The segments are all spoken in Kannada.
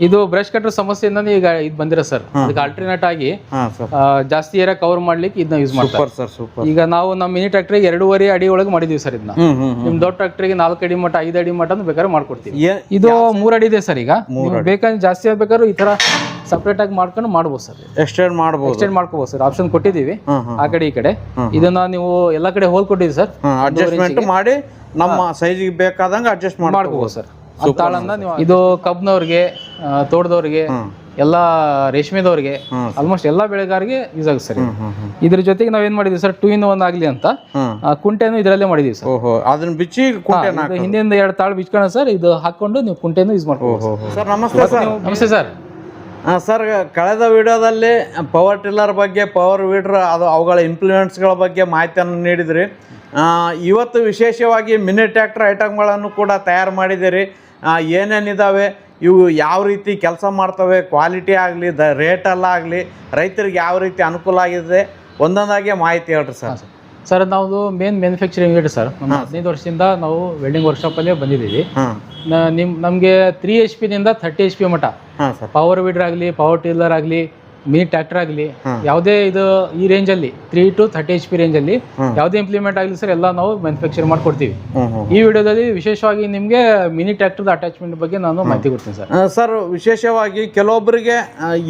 ಇದು ಬ್ರಷ್ ಕಟ್ಟರ್ ಸಮಸ್ಯೆಯಿಂದ ಈಗ ಇದು ಬಂದಿರ ಸರ್ ಅದಕ್ಕೆ ಆಲ್ಟರ್ನೇಟ್ ಆಗಿ ಜಾಸ್ತಿ ಏರಿಯಾ ಕವರ್ ಮಾಡ್ಲಿಕ್ಕೆ ಇದನ್ನ ಯೂಸ್ ಮಾಡ್ತಾರೆ. ಸೂಪರ್ ಸರ್ ಸೂಪರ್ ಈಗ ನಾವು ನಮ್ಮ ಮಿನಿ ಟ್ರಾಕ್ಟರ್ ಎರಡೂವರೆ ಅಡಿ ಒಳಗೆ ಮಾಡಿದೀವಿ ಸರ್ ಇದನ್ನ. ನಿಮ್ ದೊಡ್ಡ ಟ್ರ್ಯಾಕ್ಟರ್ಗೆ ನಾಲ್ಕು ಅಡಿ ಮಟ್ಟ ಐದು ಅಡಿ ಮಟ್ಟ ಅಂತ ಬೇಕಾದ್ರೆ ಮಾಡ್ಕೊಡ್ತೀವಿ. ಇದು ಮೂರ್ ಅಡಿ ಇದೆ ಸರ್ ಈಗ. ಬೇಕಾದ್ರೆ ಜಾಸ್ತಿ ಆಗ್ಬೇಕಾದ್ರೂ ಈ ತರ ಸಪ್ರೇಟ್ ಆಗಿ ಮಾಡ್ಕೊಂಡು ಮಾಡ್ಬೋದು ಸರ್ ಎಕ್ಸ್ಟೆಂಡ್ ಮಾಡ್ಬೋದು. ಎಕ್ಸ್ಟೆಂಡ್ ಮಾಡ್ಕೋಬಹುದು ಸರ್ ಆಪ್ಷನ್ ಕೊಟ್ಟಿದ್ದೀವಿ. ಹ್ಮ್ ಆ ಕಡೆ ಈ ಕಡೆ. ಇದನ್ನ ನೀವು ಎಲ್ಲ ಕಡೆ ಹೋಲ್ ಕೊಟ್ಟಿದ್ದೀವಿ ಸರ್ ಅಡ್ಜಸ್ಟ್ಮೆಂಟ್ ಮಾಡಿ ನಮ್ಮ ಸೈಜ್ ಬೇಕಾದಂಗೆ ಅಡ್ಜಸ್ಟ್ ಮಾಡ್ಬೋದು ಸರ್ ಇದು ಕಬ್ನವ್ರಿಗೆ ತೋಟದವ್ರಿಗೆ ಎಲ್ಲಾ ರೇಷ್ಮೆದವ್ರಿಗೆ ಆಲ್ಮೋಸ್ಟ್ ಎಲ್ಲಾ ಬೆಳೆಗಾರರಿಗೆ ಯೂಸ್ ಆಗುತ್ತೆ ಸರ್ ಇದ್ರ ಜೊತೆಗೆ ನಾವೇನ್ ಮಾಡಿದ್ವಿ ಸರ್ ಟೂ ಇನ್ ಒನ್ ಆಗ್ಲಿ ಅಂತ ಕುಂಟೆನು ಇದರಲ್ಲೇ ಮಾಡಿದೀವಿ ಸರ್. ಅದನ್ನ ಬಿಚ್ಚಿ ಕುಂಟೆ ಎರಡ್ ಹಿಂದಿಂದ ಎರಡು ತಾಳು ಬಿಚ್ಕೋಣ ಸರ್ ಇದು ಹಾಕೊಂಡು ನೀವು ಕುಂಟೆನು ಯೂಸ್ ಮಾಡ್ಕೊಬಹುದು ಸರ್. ನಮಸ್ತೆ ಸರ್. ನಮಸ್ತೆ ಸರ್. ಹಾಂ ಸರ್ ಕಳೆದ ವಿಡಿಯೋದಲ್ಲಿ ಪವರ್ ಟಿಲ್ಲರ್ ಬಗ್ಗೆ ಪವರ್ ವೀಡ್ರ್ ಅದು ಅವುಗಳ ಇಂಪ್ಲಿಮೆಂಟ್ಸ್ಗಳ ಬಗ್ಗೆ ಮಾಹಿತಿಯನ್ನು ನೀಡಿದ್ರಿ. ಆ, ಇವತ್ತು ವಿಶೇಷವಾಗಿ ಮಿನಿ ಟ್ರ್ಯಾಕ್ಟರ್ ಐಟಮ್ಗಳನ್ನು ಕೂಡ ತಯಾರು ಮಾಡಿದ್ದೀರಿ. ಆ, ಏನೇನಿದಾವೆ? ಇವು ಯಾವ ರೀತಿ ಕೆಲಸ ಮಾಡ್ತವೆ? ಕ್ವಾಲಿಟಿ ಆಗಲಿ ದ ರೇಟಲ್ಲಾಗಲಿ ರೈತರಿಗೆ ಯಾವ ರೀತಿ ಅನುಕೂಲ ಆಗಿದೆ? ಒಂದೊಂದಾಗೆ ಮಾಹಿತಿ ಹೇಳ್ರಿ ಸರ್. ಸರ್. ನಾವು ಮೇನ್ ಮ್ಯಾನುಫ್ಯಾಕ್ಚರಿಂಗ್ ಯೂನಿಟ್ ಸರ್. ಒಂದು ಹದಿನೈದು ವರ್ಷದಿಂದ ನಾವು ವೆಲ್ಡಿಂಗ್ ವರ್ಕ್ಶಾಪಲ್ಲೇ ಬಂದಿದ್ದೀವಿ. ನಿಮ್ ನಮಗೆ ತ್ರೀ ಎಚ್ ಪಿನಿಂದ ಥರ್ಟಿ ಎಚ್ ಪಿ ಮಟ್ಟ ಹಾಂ ಸರ್. ಪವರ್ ವೀಡರ್ ಆಗಲಿ ಪವರ್ ಟಿಲ್ಲರ್ ಆಗಲಿ ಮಿನಿ ಟ್ರ್ಯಾಕ್ಟರ್ ಆಗಲಿ ಯಾವುದೇ ಇದು ಈ ರೇಂಜಲ್ಲಿ three to thirty H P ರೇಂಜಲ್ಲಿ ಯಾವುದೇ ಇಂಪ್ಲಿಮೆಂಟ್ ಆಗಲಿ ಸರ್ ಎಲ್ಲ ನಾವು ಮ್ಯಾನುಫ್ಯಾಕ್ಚರ್ ಮಾಡಿಕೊಡ್ತೀವಿ. ಈ ವಿಡಿಯೋದಲ್ಲಿ ವಿಶೇಷವಾಗಿ ನಿಮಗೆ ಮಿನಿ ಟ್ರ್ಯಾಕ್ಟರ್ದ ಅಟ್ಯಾಚ್ಮೆಂಟ್ ಬಗ್ಗೆ ನಾನು ಮಾಹಿತಿ ಕೊಡ್ತೀನಿ ಸರ್ ಸರ್ ವಿಶೇಷವಾಗಿ ಕೆಲವೊಬ್ಬರಿಗೆ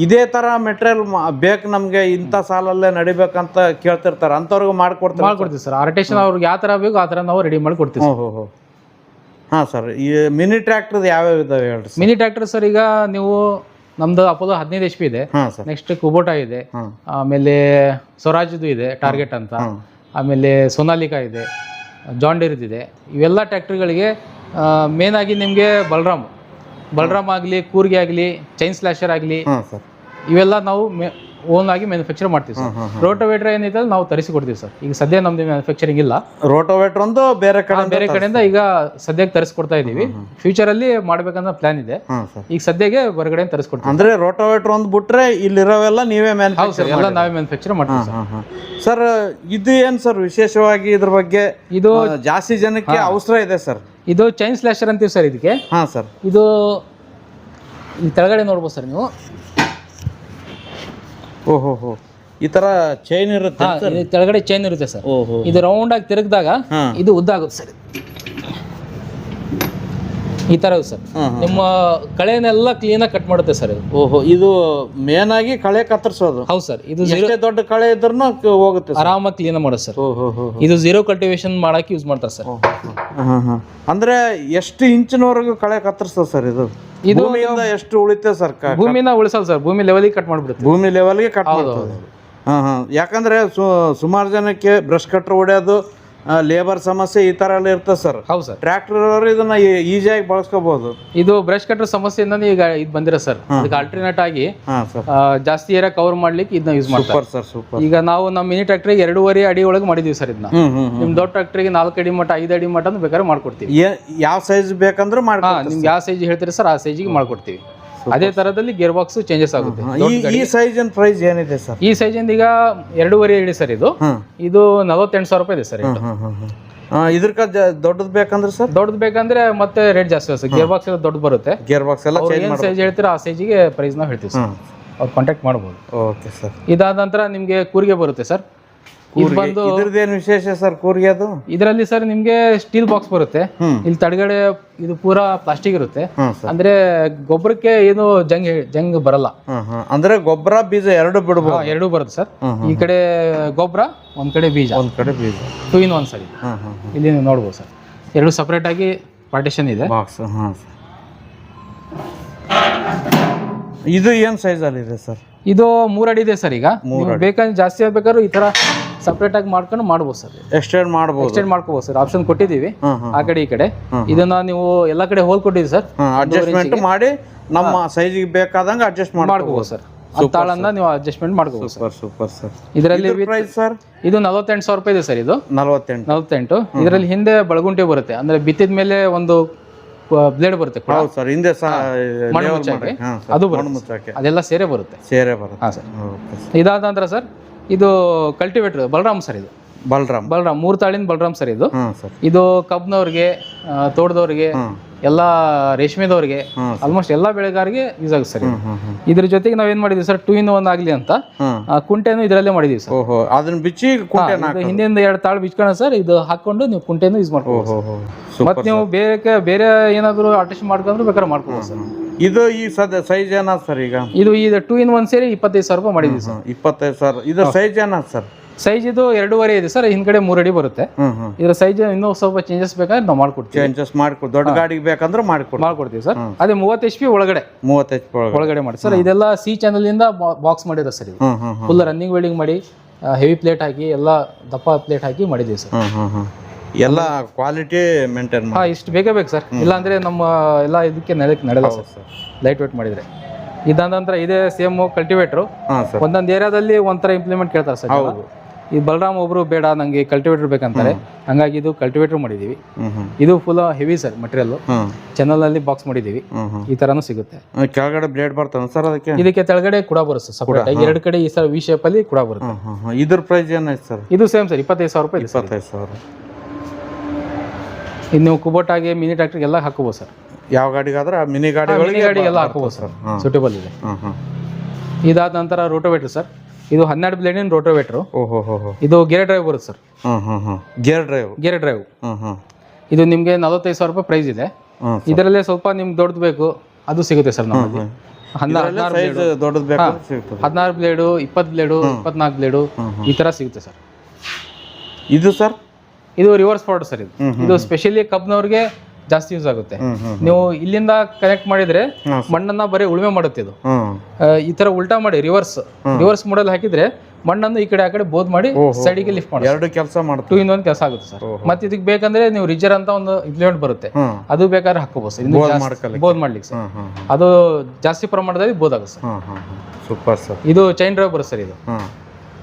ಇದೇ ಥರ ಮೆಟೀರಿಯಲ್ ಬೇಕು ನಮಗೆ ಇಂಥ ಸಾಲಲ್ಲೇ ನಡಿಬೇಕಂತ ಕೇಳ್ತಿರ್ತಾರೆ. ಅಂಥವ್ರಿಗೆ ಮಾಡಿಕೊಡ್ತೀವಿ ಮಾಡ್ಕೊಡ್ತೀವಿ ಸರ್ ಆರ್ಟೇಷನ್ ಅವ್ರಿಗೆ ಯಾವ ಥರ ಬೇಕು ಆ ಥರ ನಾವು ರೆಡಿ ಮಾಡಿ ಕೊಡ್ತೀವಿ ಹಾಂ ಸರ್ ಈ ಮಿನಿ ಟ್ರ್ಯಾಕ್ಟರ್ ಯಾವ್ಯಾವ ಇದಾವೆ ಹೇಳ್ರಿ ಮಿನಿ ಟ್ರ್ಯಾಕ್ಟರ್ ಸರ್ ಈಗ ನೀವು ನಮ್ದು ಅಪೋಲೋ ಹದಿನೈದು ಎಚ್ ಪಿ ಇದೆ. ನೆಕ್ಸ್ಟ್ ಕುಬೋಟಾ ಇದೆ. ಆಮೇಲೆ ಸ್ವರಾಜ್ದು ಇದೆ ಟಾರ್ಗೆಟ್ ಅಂತ. ಆಮೇಲೆ ಸೋನಾಲಿಕಾ ಇದೆ ಜಾನ್ ಡೇರ್ದು ಇದೆ. ಇವೆಲ್ಲ ಟ್ರ್ಯಾಕ್ಟರ್ಗಳಿಗೆ ಮೇನ್ ಆಗಿ ನಿಮಗೆ ಬಲರಾಮ್ ಬಲರಾಮ್ ಆಗಲಿ ಕೂರ್ಗೆ ಆಗಲಿ ಚೈನ್ ಸ್ಲ್ಯಾಶರ್ ಆಗಲಿ ಇವೆಲ್ಲ ನಾವು ಓನ್ ಆಗಿ ಮ್ಯಾನುಫ್ಯಾಕ್ಚರ್ ಮಾಡ್ತೀವಿ ಸರ್. ರೋಟೋವೇಟರ್ ಏನಿದೆ ನಾವು ತರಿಸಿ ಕೊಡ್ತೀವಿ ಸರ್. ಈಗ ಸದ್ಯ ನಮ್ದು ಮ್ಯಾನುಫ್ಯಾಕ್ಚರಿಂಗ್ ಇಲ್ಲ. ರೋಟೋವೇಟರ್ ಒಂದು ಬೇರೆ ಕಡೆ ಬೇರೆ ಕಡೆಯಿಂದ ಈಗ ಸದ್ಯಕ್ಕೆ ತರಿಸ್ಕೊಡ್ತಾ ಇದ್ದೀವಿ. ಫ್ಯೂಚರಲ್ಲಿ ಮಾಡ್ಬೇಕಂತ ಪ್ಲಾನ್ ಇದೆ. ಈಗ ಸದ್ಯಕ್ಕೆ ಹೊರಗಡೆ ತರಿಸ್ಕೊಡ್ತೀವಿ. ಅಂದ್ರೆ ರೋಟೋವೇಟರ್ ಒಂದು ಬಿಟ್ರೆ ಇಲ್ಲಿರೋವೆಲ್ಲ ನೀವೇ ಮ್ಯಾನುಫ್ಯಾಕ್ಚರ್ ಎಲ್ಲ ನಾವೇ ಮ್ಯಾನುಫ್ಯಾಕ್ಚರ್ ಮಾಡ್ತೀವಿ ಸರ್. ಇದು ಏನು ಸರ್ ವಿಶೇಷವಾಗಿ ಇದ್ರ ಬಗ್ಗೆ? ಇದು ಜಾಸ್ತಿ ಜನಕ್ಕೆ ಅವಸರ ಇದೆ ಸರ್. ಇದು ಚೈನ್ ಸ್ಲ್ಯಾಶರ್ ಅಂತೀವಿ ಸರ್ ಇದಕ್ಕೆ. ಹಾಂ ಸರ್. ಇದು ಕೆಳಗಡೆ ನೋಡ್ಬೋದು ಸರ್ ನೀವು. ಓಹೋ ಹೋ ಈ ತರ ಚೈನ್ ಇರುತ್ತೆ ಹಾ, ಇಲ್ಲಿ ಕೆಳಗಡೆ ಚೈನ್ ಇರುತ್ತೆ ಸರ್. ಓಹೋ ಇದು ರೌಂಡ್ ಆಗಿ ತಿರುಗಿದಾಗ ಇದು ಉದ್ದ ಆಗುತ್ತೆ ಸರ್. ಈ ತರ ಸರ್. ನಿಮ್ಮ ಕಳೆನೆಲ್ಲ ಕ್ಲೀನಾಗಿ ಕಟ್ ಮಾಡುತ್ತೆ ಸರ್ ಇದು. ಓಹೋ ಇದು ಮೇನ್ ಆಗಿ ಕಳೆ ಕತ್ತರಿಸೋದು. ಹೌದು ಸರ್ ಇದು ಎಷ್ಟೇ ದೊಡ್ಡ ಕಳೆ ಇದ್ರೂ ಹೋಗುತ್ತೆ ಆರಾಮಾಗಿ ಕ್ಲೀನ್ ಮಾಡೋದು ಸರ್. ಓಹೋ ಇದು ಝೀರೋ ಕಲ್ಟಿವೇಶನ್ ಮಾಡಕ್ಕೆ ಯೂಸ್ ಮಾಡ್ತಾರೆ ಸರ್. ಅಂದ್ರೆ ಎಷ್ಟು ಇಂಚಿನವರೆಗೂ ಕಳೆ ಕತ್ತರಿಸ್ತದೆ ಸರ್ ಇದು? ಇದು ಎಷ್ಟು ಉಳಿತೆ ಸರ್ ಭೂಮಿನ ಉಳಿಸಲ್ಲ ಸರ್ ಭೂಮಿ ಲೆವೆಲ್ಗೆ ಕಟ್ ಮಾಡ್ಬಿಡುತ್ತೆ. ಭೂಮಿ ಲೆವೆಲ್ಗೆ ಕಟ್ ಮಾಡ್ತದೆ. ಹಾ ಹಾಂ. ಯಾಕಂದ್ರೆ ಸುಮಾರು ಜನಕ್ಕೆ ಬ್ರಷ್ ಕಟ್ರ್ ಹೊಡೆಯೋದು ಲೇಬರ್ ಸಮಸ್ಯೆ ಈ ತರ ಎಲ್ಲ ಇರ್ತದೆ ಸರ್. ಹೌದು ಸರ್. ಟ್ರ್ಯಾಕ್ಟರ್ ಅವರು ಇದನ್ನ ಈಸಿಯಾಗಿ ಬಳಸ್ಕೋಬಹುದು ಇದು ಬ್ರಷ್ ಕಟ್ಟರ್ ಸಮಸ್ಯೆಯಿಂದ ಈಗ ಇದು ಬಂದಿರ ಸರ್. ಅದಕ್ಕೆ ಆಲ್ಟರ್ನೇಟ್ ಆಗಿ ಆ, ಜಾಸ್ತಿ ಏರಿಯಾ ಕವರ್ ಮಾಡ್ಲಿಕ್ಕೆ ಇದನ್ನ ಯೂಸ್ ಮಾಡ್ತಾರೆ. ಸೂಪರ್ ಸರ್ ಸೂಪರ್ ಈಗ ನಾವು ನಮ್ಮ ಮಿನಿ ಟ್ರ್ಯಾಕ್ಟರ್ಗೆ ಎರಡೂವರೆ ಅಡಿ ಒಳಗೆ ಮಾಡಿದೀವಿ ಸರ್ ಇದನ್ನ. ಹ್ಮ್ ಹ್ಮ್ ನಿಮ್ ದೊಡ್ಡ ಟ್ರ್ಯಾಕ್ಟರ್ಗೆ ನಾಲ್ಕು ಅಡಿ ಮಟ್ಟ ಐದು ಅಡಿ ಮಟ್ಟ ಬೇಕಾದ್ರೆ ಮಾಡ್ಕೊಡ್ತೀವಿ. ಯಾವ ಸೈಜ್ ಬೇಕಂದ್ರೆ ಮಾಡ್ಕೊ ಹಾ ನಿಮ್ಗೆ ಯಾವ ಸೈಜ್ ಹೇಳ್ತೀರಿ ಸರ್ ಆ ಸೈಜಿಗೆ ಮಾಡ್ಕೊಡ್ತೀವಿ. ಅದೇ ತರದಲ್ಲಿ ಗೇರ್ ಬಾಕ್ಸ್ ಚೇಂಜಸ್ ಆಗುತ್ತೆ. ಈ ಸೈಜ್ ಸೈಜಿನ ಪ್ರೈಸ್ ಏನಿದೆ ಸರ್? ಈ ಸೈಜ್ ಇಂದ ಈಗ ಎರಡೂವರೆ ಇಡಿ ಸರ್ ಇದು. ಇದು ನಲವತ್ತೆಂಟು ಸಾವಿರ ರೂಪಾಯಿ ಇದೆ ಸರ್ ಇದು. ದೊಡ್ಡದ್ ಬೇಕಂದ್ರೆ ಸರ್? ದೊಡ್ಡದು ಬೇಕಂದ್ರೆ ಮತ್ತೆ ರೇಟ್ ಜಾಸ್ತಿ ಸರ್. ಗೇರ್ ಬಾಕ್ಸ್ ಎಲ್ಲ ದೊಡ್ಡ ಬರುತ್ತೆ. ಗೇರ್ ಬಾಕ್ಸ್ ಎಲ್ಲ ಏನ್ ಸೈಜ್ ಹೇಳ್ತೀರಾ ಆ ಸೈಜಿಗೆ ಪ್ರೈಸ್ ನಾವು ಹೇಳ್ತೀವಿ ಸರ್. ಅವ್ರು ಕಾಂಟ್ಯಾಕ್ಟ್ ಮಾಡ್ಬೋದು. ಓಕೆ ಸರ್ ಇದಾದ ನಂತರ ನಿಮ್ಗೆ ಕೂರಿಗೆ ಬರುತ್ತೆ ಸರ್. ಇದು ಬಂದು ಇದ್ರದ್ದೇನು ವಿಶೇಷ ಸರ್ ಕೂರ್ಗೆ ಅದು? ಇದರಲ್ಲಿ ಸರ್ ನಿಮ್ಗೆ ಸ್ಟೀಲ್ ಬಾಕ್ಸ್ ಬರುತ್ತೆ. ಇಲ್ಲಿ ತಡಗಡೆ ಇದು ಪೂರಾ ಪ್ಲಾಸ್ಟಿಕ್ ಇರುತ್ತೆ. ಅಂದ್ರೆ ಗೊಬ್ಬರಕ್ಕೆ ಏನು ಜಂಗ್ ಜಂಗ್ ಬರಲ್ಲ. ಅಂದ್ರೆ ಗೊಬ್ಬರ ಬೀಜ ಎರಡು ಬಿಡಬಹುದು ಎರಡು ಬರುತ್ತೆ ಸರ್. ಈ ಕಡೆ ಗೊಬ್ಬರ ಒಂದ್ ಕಡೆ ಬೀಜ. ಒಂದ್ ಕಡೆ ಬೀಜ. ಟೂ ಇನ್ ಒನ್ ಸರ್ ಇಲ್ಲಿ ನೀವು ನೋಡ್ಬೋದು ಸರ್. ಎರಡು ಸಪರೇಟ್ ಆಗಿ ಪಾರ್ಟಿಷನ್ ಇದೆ. ಬಾಕ್ಸ್ ಇದು ಏನು ಸೈಜಲ್ಲಿ ಇದೆ ಸರ್? ಇದು ಮೂರು ಅಡಿ ಇದೆ ಸರ್ ಈಗ. ಬೇಕಂದ್ರೆ ಜಾಸ್ತಿ ಆಗ್ಬೇಕಾದ್ರೂ ಈ ತರ ಸಪ್ರೇಟ್ ಆಗಿ ಮಾಡ್ಕೊಂಡು ಮಾಡ್ಬೋದು ಸರ್. ಎಕ್ಸ್ಟೆಂಡ್ ಮಾಡ್ಬೋದು. ಎಕ್ಸ್ಟೆಂಡ್ ಮಾಡ್ಕೋಬೋದು ಸರ್. ಆಪ್ಷನ್ ಕೊಟ್ಟಿದ್ದೀವಿ. ಆ ಕಡೆ ಈ ಕಡೆ. ಇದನ್ನ ನೀವು ಎಲ್ಲ ಕಡೆ ಹೋಲ್ ಕೊಟ್ಟಿದ್ದೀವಿ ಸರ್. ಅಡ್ಜಸ್ಟ್ಮೆಂಟ್ ಮಾಡಿ ನಮ್ಮ ಸೈಜಿಗೆ ಬೇಕಾದಂಗ ಅಡ್ಜಸ್ಟ್ ಮಾಡ್ಕೋಬೋದು. ಸರ್. ತಾಳನ್ನ ನೀವು ಅಡ್ಜಸ್ಟ್ಮೆಂಟ್ ಮಾಡ್ಕೋಬೋದು ಸರ್. ಸೂಪರ್ ಸೂಪರ್ ಸರ್ ಇದರಲ್ಲಿ ಪ್ರೈಸ್ ಸರ್ ಇದು ನಲವತ್ತೆಂಟು ಸಾವಿರ ರೂಪಾಯಿ ಇದೆ ಸರ್ ಇದು. ನಲವತ್ತೆಂಟು. ನಲವತ್ತೆಂಟು. ಇದರಲ್ಲಿ ಹಿಂದೆ ಬಳಗುಂಟೆ ಬರುತ್ತೆ. ಅಂದ್ರೆ ಬಿತ್ತಿದ ಮೇಲೆ ಒಂದು ಬ್ಲೇಡ್ ಬರುತ್ತೆ ಕೂಡ. ಹೌದು ಸರ್ ಹಿಂದೆ ಅದು ಅದೆಲ್ಲ ಸೇರೆ ಬರುತ್ತೆ. ಸೇರೆ ಬರುತ್ತೆ. ಹಾಂ ಸರ್. ಇದಾದ ನಂತರ ಸರ್ ಇದು ಕಲ್ಟಿವೇಟರ್ ಬಲರಾಮ್ ಸರ್ ಇದು. ಬಲರಾಮ್. ಬಲರಾಮ್ ಮೂರು ತಾಳಿನ ಬಲರಾಮ್ ಸರ್ ಇದು. ಇದು ಕಬ್ನವ್ರಿಗೆ ತೋಟದವ್ರಿಗೆ ಎಲ್ಲಾ ರೇಷ್ಮೆದವ್ರಿಗೆ ಆಲ್ಮೋಸ್ಟ್ ಎಲ್ಲಾ ಬೆಳೆಗಾರರಿಗೆ ಯೂಸ್ ಆಗುತ್ತೆ ಸರ್ ಇದ್ರ ಜೊತೆಗೆ ನಾವೇನ್ ಮಾಡಿದ್ವಿ ಸರ್ ಟೂ ಇನ್ ಒನ್ ಆಗ್ಲಿ ಅಂತ ಕುಂಟೆನು ಇದರಲ್ಲೇ ಮಾಡಿದೀವಿ ಸರ್ ಅದನ್ನ ಬಿಚ್ಚಿ ಹಿಂದಿಂದ ಎರಡು ತಾಳು ಬಿಚ್ಕೋಣ ಸರ್ ಇದು ಹಾಕೊಂಡು ನೀವು ಕುಂಟೆನು ಯೂಸ್ ಮಾಡ್ಕೋಬಹುದು ಮತ್ತೆ ನೀವು ಬೇರೆ ಬೇರೆ ಏನಾದ್ರು ಆರ್ಟಿಸ್ಟ್ ಮಾಡ್ಕೊಂಡ್ರೆ ಬೇಕಾದ್ರೆ ಮಾಡ್ಕೋಬಹುದು ಸರ್ ಇದು ಈ ಸದ ಸೈಜ್ ಏನ ಸರ್ ಈಗ? ಇದು ಇದು ಟೂ ಇನ್ ಒನ್ ಸೇರಿ ಇಪ್ಪತ್ತೈದು ಸಾವಿರ ರೂಪಾಯಿ ಮಾಡಿದ್ವಿ ಸರ್ ಇಪ್ಪತ್ತೈದು ಸಾವಿರ. ಇದು ಸೈಜ್ ಏನಾದ್ ಸರ್ ಸೈಜ್ ಇದು ಎರಡೂವರೆ ಇದೆ ಸರ್ ಹಿಂದ್ಗಡೆ ಮೂರು ಅಡಿ ಬರುತ್ತೆ. ಇದರ ಸೈಜ್ ಇನ್ನೂ ಸ್ವಲ್ಪ ಚೇಂಜಸ್ ಬೇಕಾದ್ರೆ ನಾವು ಮಾಡ್ಕೊಡ್ತೀವಿ. ಚೇಂಜಸ್ ಮಾಡ್ಕೊ ದೊಡ್ಡ ಗಾಡಿಗೆ ಬೇಕಂದ್ರೆ ಮಾಡ್ಕೊಡಿ ಮಾಡ್ಕೊಡ್ತೀವಿ ಸರ್ ಅದೇ ಮೂವತ್ತು ಎಚ್ ಪಿ ಒಳಗಡೆ. ಮೂವತ್ತೈದು ಪಿ ಒಳಗಡೆ. ಮಾಡಿ. ಸರ್ ಇದೆಲ್ಲ ಸಿ ಚಾನಲ್ ಇಂದ ಬಾಕ್ಸ್ ಮಾಡಿರೋ ಸರ್ ಇದು. ಫುಲ್ ರನ್ನಿಂಗ್ ವೆಲ್ಡಿಂಗ್ ಮಾಡಿ ಹೆವಿ ಪ್ಲೇಟ್ ಹಾಕಿ ಎಲ್ಲ ದಪ್ಪ ಪ್ಲೇಟ್ ಹಾಕಿ ಮಾಡಿದ್ದೀವಿ ಸರ್ ಎಲ್ಲ ಕ್ವಾಲಿಟಿ ಮೇಂಟೈನ್ ಹಾ ಇಷ್ಟು ಬೇಕೇ ಬೇಕು ಸರ್. ಇಲ್ಲಾಂದ್ರೆ ನಮ್ಮ ಎಲ್ಲ ಇದಕ್ಕೆ ನಡೆಯಕ್ಕೆ ನಡೆಯಲ್ಲ ಸರ್. ಲೈಟ್ ವೇಟ್ ಮಾಡಿದ್ರೆ. ಇದಾದ ನಂತರ ಇದೇ ಸೇಮ್ ಕಲ್ಟಿವೇಟ್ರು ಒಂದೊಂದು ಏರಿಯಾದಲ್ಲಿ ಒಂಥರ ಇಂಪ್ಲಿಮೆಂಟ್ ಕೇಳ್ತಾರೆ ಸರ್ ಹೌದು. ಈ ಬಲರಾಮ್ ಒಬ್ರು ಬೇಡ ನಂಗೆ ಕಲ್ಟಿವೇಟರ್ ಬೇಕಂತಾರೆ. ಹಂಗಾಗಿ ಇದು ಕಲ್ಟಿವೇಟರ್ ಮಾಡಿದೀವಿ. ಇದು full heavy sir material channel channel ಅಲ್ಲಿ ಬಾಕ್ಸ್ ಮಾಡಿದೀವಿ. ಈ ತರನು ಸಿಗುತ್ತೆ. ಕೆಳಗಡೆ ಬ್ಲೇಡ್ ಬರ್ತದೆ ಸರ್ ಅದಕ್ಕೆ? ಇದಕ್ಕೆ ಕೆಳಗಡೆ ಕೂಡ ಬರುತ್ತೆ ಸಪರೇಟ್ ಎರಡು ಕಡೆ ಈ ಸರ್ ವಿ ಶೇಪ್ ಅಲ್ಲಿ ಕೂಡ ಬರುತ್ತೆ. ಇದ್ರ ಪ್ರೈಸ್ ಏನಾಯ್ತು ಸರ್? ಇದು ಸೇಮ್ ಸರ್ ಇಪ್ಪತ್ತೈದು ಸಾವಿರ ರೂಪಾಯಿ ಇಪ್ಪತ್ತೈದು ಸಾವಿರ. ಇದು ನೀವು ಕುಬೋಟಾಗೆ ಮಿನಿ ಟ್ರ್ಯಾಕ್ಟರ್ಗೆ ಎಲ್ಲ ಹಾಕೋಬೋದು ಸರ್. ಯಾವ ಗಾಡಿಗಾದ್ರೆ ಆ ಮಿನಿ ಮಿನಿ ಗಾಡಿಗಳಿಗೆ ಗಾಡಿಗೆಲ್ಲ ಹಾಕೋಬೋದು ಸರ್. ಸೂಟೇಬಲ್ ಇದೆ. ಇದಾದ ನಂತರ ರೋಟೋವೇಟ್ರ್ ಸರ್. ಇದು ಹನ್ನೆರಡು ಬ್ಲೇಡಿನ ರೋಟೋವೇಟ್ರು ಓಹೋ ಹೋ ಹೋ ಇದು ಗೇರ್ ಡ್ರೈವ್ ಬರುತ್ತೆ ಸರ್. ಹಾಂ ಗೇರ್ ಡ್ರೈವ್ ಗೇರ್ ಡ್ರೈವ್ ಇದು ನಿಮಗೆ ನಲವತ್ತೈದು ಸಾವಿರ ರೂಪಾಯಿ ಪ್ರೈಸ್ ಇದೆ. ಇದರಲ್ಲೇ ಸ್ವಲ್ಪ ನಿಮ್ಗೆ ದೊಡ್ಡದು ಬೇಕು ಅದು ಸಿಗುತ್ತೆ ಸರ್ ನಮಗೆ. ಹದಿನಾರು ಹದಿನಾರು ಸೈಜ್ ದೊಡ್ಡದು ಬೇಕು ಸಿಗ್ತದೆ. ಹದಿನಾರು ಬ್ಲೇಡು ಇಪ್ಪತ್ತು ಬ್ಲೇಡು ಇಪ್ಪತ್ನಾಲ್ಕು ಬ್ಲೇಡು ಈ ಥರ ಸಿಗುತ್ತೆ ಸರ್. ಇದು ಸರ್? ಇದು ರಿವರ್ಸ್ ಫಾರ್ಡ್ ಸರ್ ಇದು. ಇದು ಸ್ಪೆಷಲಿ ಕಬ್ನವ್ರಿಗೆ ಜಾಸ್ತಿ ಯೂಸ್ ಆಗುತ್ತೆ. ನೀವು ಇಲ್ಲಿಂದ ಕನೆಕ್ಟ್ ಮಾಡಿದ್ರೆ ಮಣ್ಣನ್ನ ಬರೀ ಉಳುಮೆ ಮಾಡುತ್ತೆ ಇದು. ಈ ತರ ಉಲ್ಟಾ ಮಾಡಿ ರಿವರ್ಸ್ ರಿವರ್ಸ್ ಮಾಡಲ್ ಹಾಕಿದ್ರೆ ಮಣ್ಣನ್ನು ಈ ಕಡೆ ಆ ಕಡೆ ಬೋದ್ ಮಾಡಿ ಸೈಡಿಗೆ ಲಿಫ್ಟ್ ಮಾಡಿ ಎರಡು ಕೆಲಸ ಮಾಡಿ ಟೂ ಇನ್ ಒಂದು ಕೆಲಸ ಆಗುತ್ತೆ ಸರ್. ಮತ್ತೆ ಇದಕ್ಕೆ ಬೇಕಂದ್ರೆ ನೀವು ರಿಜರ್ ಅಂತ ಒಂದು ಇಂಪ್ಲಿಮೆಂಟ್ ಬರುತ್ತೆ. ಅದು ಬೇಕಾದ್ರೆ ಹಾಕೋಬಹುದು ಸರ್. ಬೋದ್. ಮಾಡ್ಲಿಕ್ಕೆ ಸರ್. ಅದು ಜಾಸ್ತಿ ಪ್ರಮಾಣದಲ್ಲಿ ಬೋದ್ ಆಗುತ್ತೆ ಸರ್. Super sir. ಇದು ಚೈನ್ ಡ್ರೈವ್ ಬರುತ್ತೆ ಸರ್ ಇದು.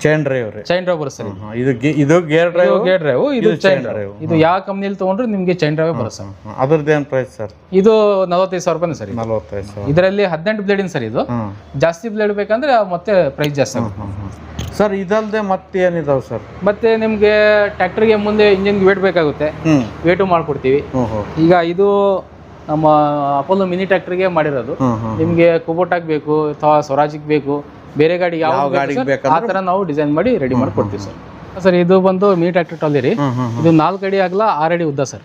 ಚೈನ್ ಡ್ರೈವ್ ರೀ. ಚೈನ್ ಡ್ರೈವ್ ಬರುತ್ತೆ ಸರ್ ಇದು ಇದು ಗೇರ್ ಡ್ರೈವ್ ಗೇರ್ ಡ್ರೈವ್ ಇದು ಚೈನ್ ಡ್ರೈವ್ ಇದು ಯಾವ ಕಂಪ್ನಿಲಿ ತಗೊಂಡ್ರು ನಿಮಗೆ ಚೈನ್ ಡ್ರೈವ್ ಬರುತ್ತೆ ಸರ್? ಅದ್ರದ್ದು ಏನು ಪ್ರೈಸ್ ಸರ್? ಇದು ನಲವತ್ತೈದು ಸಾವಿರ ರೂಪಾಯಿ ಸರ್ ನಲವತ್ತೈದು ಸಾವಿರ. ಇದರಲ್ಲಿ ಹದಿನೆಂಟು ಬ್ಲೇಡಿನ ಸರ್ ಇದು. ಜಾಸ್ತಿ ಬ್ಲೇಡ್ ಬೇಕಂದ್ರೆ ಮತ್ತೆ ಪ್ರೈಸ್ ಜಾಸ್ತಿ ಆಗುತ್ತೆ. ಸರ್ ಇದಲ್ದೆ ಮತ್ತೆ ಏನಿದಾವೆ ಸರ್? ಮತ್ತೆ ನಿಮಗೆ ಟ್ರ್ಯಾಕ್ಟರ್ಗೆ ಮುಂದೆ ಇಂಜಿನ್ ವೇಟ್ ಬೇಕಾಗುತ್ತೆ. ವೇಟು ಮಾಡ್ಕೊಡ್ತೀವಿ. ಈಗ ಇದು ನಮ್ಮ ಅಪೋಲೋ ಮಿನಿ ಟ್ರ್ಯಾಕ್ಟರ್ಗೆ ಮಾಡಿರೋದು. ನಿಮ್ಗೆ ಕುಬೋಟಾಗ್ ನಿಮಗೆ ಕುಬೋಟಾಕ್ ಬೇಕು ಅಥವಾ ಸ್ವರಾಜಿಗೆ ಬೇಕು. ಬೇರೆ ಗಾಡಿ ಯಾವ ಗಾಡಿ ಗಾಡಿಗೆ ಬೇಕು ಆ ತರ ನಾವು ಡಿಸೈನ್ ಮಾಡಿ ರೆಡಿ ಮಾಡಿ ಕೊಡ್ತೀವಿ ಸರ್. ಸರ್ ಇದು ಬಂದು ಮೀಟ್ ಟ್ರ್ಯಾಕ್ಟರ್ ಟ್ರಾಲಿ ರೀ. ಇದು ನಾಲ್ಕು ಅಡಿ ಆಗಲ್ಲ ಆರು ಅಡಿ ಉದ್ದ ಸರ್.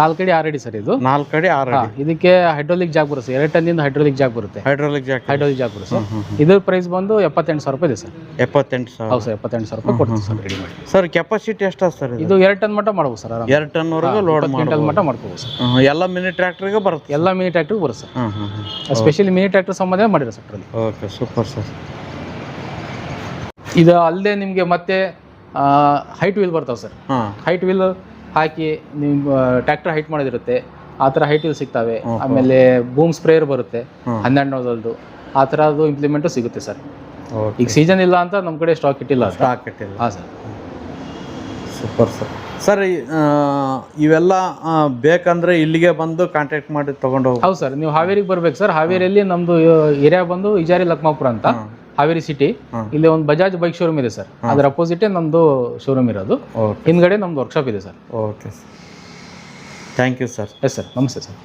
ನಾಲ್ಕು ಅಡಿ ಆರು ಅಡಿ ಸರ್ ಇದು. ನಾಲ್ಕು ಅಡಿ ಆರು ಇದಕ್ಕೆ ಹೈಡ್ರೋಲಿಕ್ ಜಾಕ್ ಬರುತ್ತೆ ಎರಡು ಇಂದ ಹೈಡ್ರೋಲಿಕ್ ಜಾಕ್ ಬರುತ್ತೆ. ಹೈಡ್ರೋಲಿಕ್ ಜಾಗ್ ಹೈಡ್ರೋಲಿಕ್ ಜಾಕ್ ಬರುತ್ತೆ ಸರ್. ಇದ್ರ ಪ್ರೈಸ್ ಬಂದು ಎಪ್ಪತ್ತೆಂಟು ಸಾವಿರ ರೂಪಾಯಿ ಇದೆ ಸರ್. ಎಪ್ಪತ್ತೆಂಟು ಸಾವಿರ. ಹೌದು ಸರ್ ಎಪ್ಪತ್ತೆಂಟು ಸಾವಿರ ರೂಪಾಯಿ ಕೊಡ್ತೀವಿ ಸರ್ ರೆಡಿ ಮಾಡಿ. ಸರ್ ಕೆಪಾಸಿಟಿ ಎಷ್ಟು ಸರ್ ಇದು? ಎರಡು ಟನ್ ಮಟ್ಟ ಮಾಡ್ಬೋದು ಸರ್ ಎರಡು ಟನ್ವರೆಗೂ ಲೋಡ್ ಕ್ವಿಂಟಲ್ ಮಟ್ಟ ಮಾಡ್ಕೋಬೋದು ಸರ್. ಎಲ್ಲ ಮಿನಿ ಟ್ರ್ಯಾಕ್ಟರ್ಗೆ ಬರುತ್ತೆ ಎಲ್ಲ ಮಿನಿ ಟ್ರ್ಯಾಕ್ಟರ್ ಬರುತ್ತೆ ಸರ್. ಸ್ಪೆಷಲಿ ಮಿನಿ ಟ್ರ್ಯಾಕ್ಟರ್ ಸಂಬಂಧ ಮಾಡಿರೋ ಸರ್ ಓಕೆ ಸೂಪರ್ ಸರ್. ಇದು ಅಲ್ಲದೆ ನಿಮಗೆ ಮತ್ತೆ ಹೈಟ್ ವೀಲ್ ಬರ್ತಾವೆ ಸರ್. ಹೈಟ್ ವೀಲ್ ಹಾಕಿ ನಿಮ್ಮ ಟ್ರ್ಯಾಕ್ಟರ್ ಹೈಟ್ ಮಾಡೋದಿರುತ್ತೆ. ಆ ಥರ ಹೈಟ್ ವೀಲ್ ಸಿಗ್ತಾವೆ. ಆಮೇಲೆ ಬೂಮ್ ಸ್ಪ್ರೇಯರ್ ಬರುತ್ತೆ. ಹನ್ನೆರಡು ನೋದಲ್ದು ಆ ಥರದ್ದು ಇಂಪ್ಲಿಮೆಂಟು ಸಿಗುತ್ತೆ ಸರ್. ಈಗ ಸೀಸನ್ ಇಲ್ಲ ಅಂತ ನಮ್ಮ ಕಡೆ ಸ್ಟಾಕ್ ಇಟ್ಟಿಲ್ಲ ಸ್ಟಾಕ್ ಇಟ್ಟಿಲ್ಲ. ಹಾಂ ಸರ್. ಸೂಪರ್ ಸರ್ ಸರ್ ಇವೆಲ್ಲ ಬೇಕಂದ್ರೆ ಇಲ್ಲಿಗೆ ಬಂದು ಕಾಂಟ್ಯಾಕ್ಟ್ ಮಾಡಿ ತಗೊಂಡು ಹೋಗಿ ಹೌದು ಸರ್. ನೀವು ಹಾವೇರಿಗೆ ಬರ್ಬೇಕು ಸರ್. ಹಾವೇರಿಯಲ್ಲಿ ನಮ್ಮದು ಏರಿಯಾ ಬಂದು ಇಜಾರಿ ಲಕ್ಮಾಪುರ ಅಂತ. ಹಾವೇರಿ ಸಿಟಿ. ಇಲ್ಲಿ ಒಂದು ಬಜಾಜ್ ಬೈಕ್ ಶೋರೂಮ್ ಇದೆ ಸರ್. ಅದರ ಅಪೋಸಿಟೇ ನಮ್ಮದು ಶೋರೂಮ್ ಇರೋದು. ಹಿಂದ್ಗಡೆ ನಮ್ದು ವರ್ಕ್ಶಾಪ್ ಇದೆ sir. Okay thank you sir yes sir ನಮಸ್ತೆ ಸರ್